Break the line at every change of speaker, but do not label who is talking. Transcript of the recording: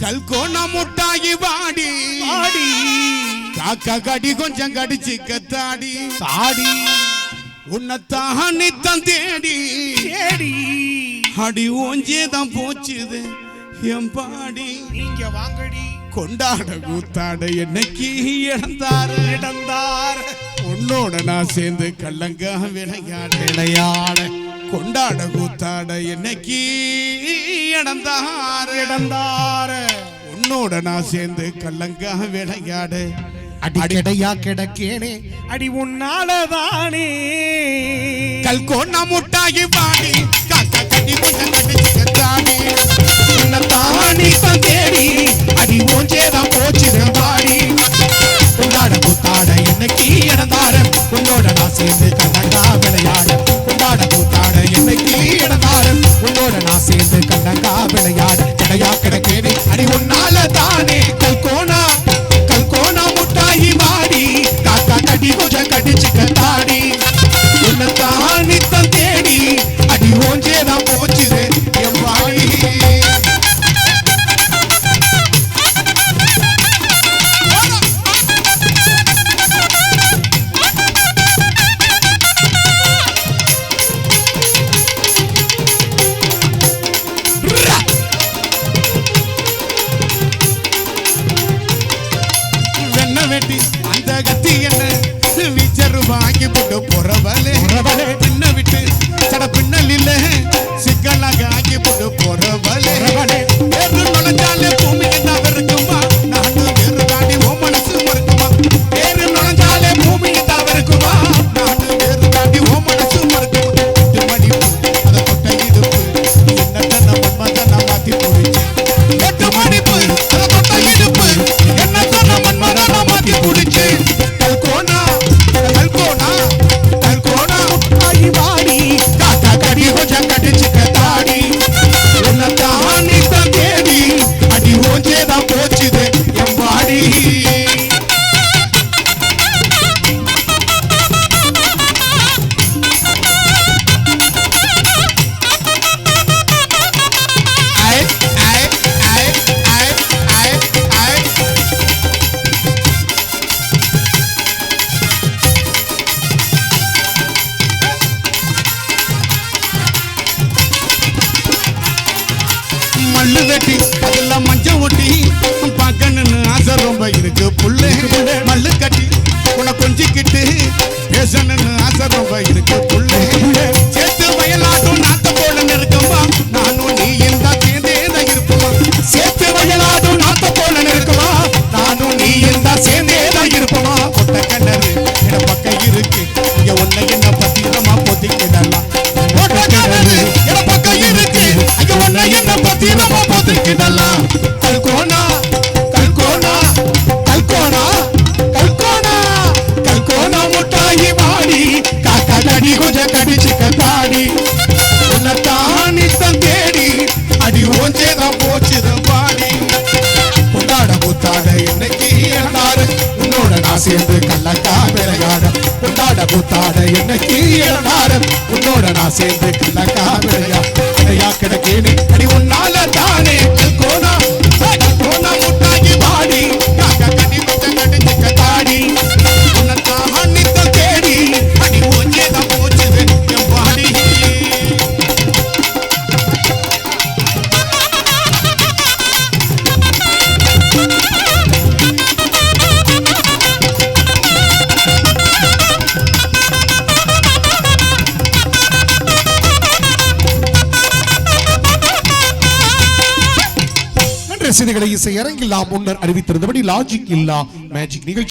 கல்கோண முட்டாகி வாடி.
ஆடி
காக்கா கடி கொஞ்சம் கடிச்சு கத்தாடி.
தாடி.
உன்னைத்தான் நித்தம் தேடி.
தேடி.
அடி ஓஞ்சேதான் போச்சுது. என் பாடி.
நீங்க வாங்கடி.
கொண்டாட கூத்தாட என்னைக்கு இழந்தாரு?
இடந்தார்
உன்னோட நான் சேர்ந்து கள்ளங்க விளையாட
விளையாட.
கொண்டாட கூத்தாட என்னைக்கு? இழந்தாரு.
இடந்தார்
உன்னோட நான் சேர்ந்து கள்ளங்க விளையாட.
அடிக்கடையா கிடக்கேனே. அடி உன்னாலதானே
கல்கோண்ணா முட்டாகி பாடி காக்கா கட்டி கட்டிச்சு கத்தாடி
தானி
வாங்கி போட்டு போறவளே. பின்ன விட்டு சட பின்னல் இல்ல. சிக்கலாக ஆக்கி போட்டு போறவளே. வெட்டி அதுல மஞ்சள் ஒட்டி பார்க்கணும்னு ஆசை ரொம்ப இருக்கு புள்ளு. மல்லு கட்டி பொத்திக்கிடலாம்
கல்கோனா கல்கோனா கல்கோனா கல்கோனா. கல்கோனா முட்டாயி மாடி காக்கா கடி கொஞ்சம் கடிச்சு கத்தாடி உன்னைத்தான் நித்தம் தேடி அடி ஓஞ்சேதான் போச்சுதான் பாடி கொண்டாட கூத்தாட இன்னைக்கு உன்னோட நான் சேர்ந்து கல்லக்கா விளையாட. கொண்டாட கூத்தாட இன்னைக்கு உன்னோட நான் சேர்ந்து விளையாட. செய்திகளை இசை அரங்கில்லா முன்னர் அறிவித்திருந்தபடி லாஜிக் இல்லா மேஜிக் நிகழ்ச்சி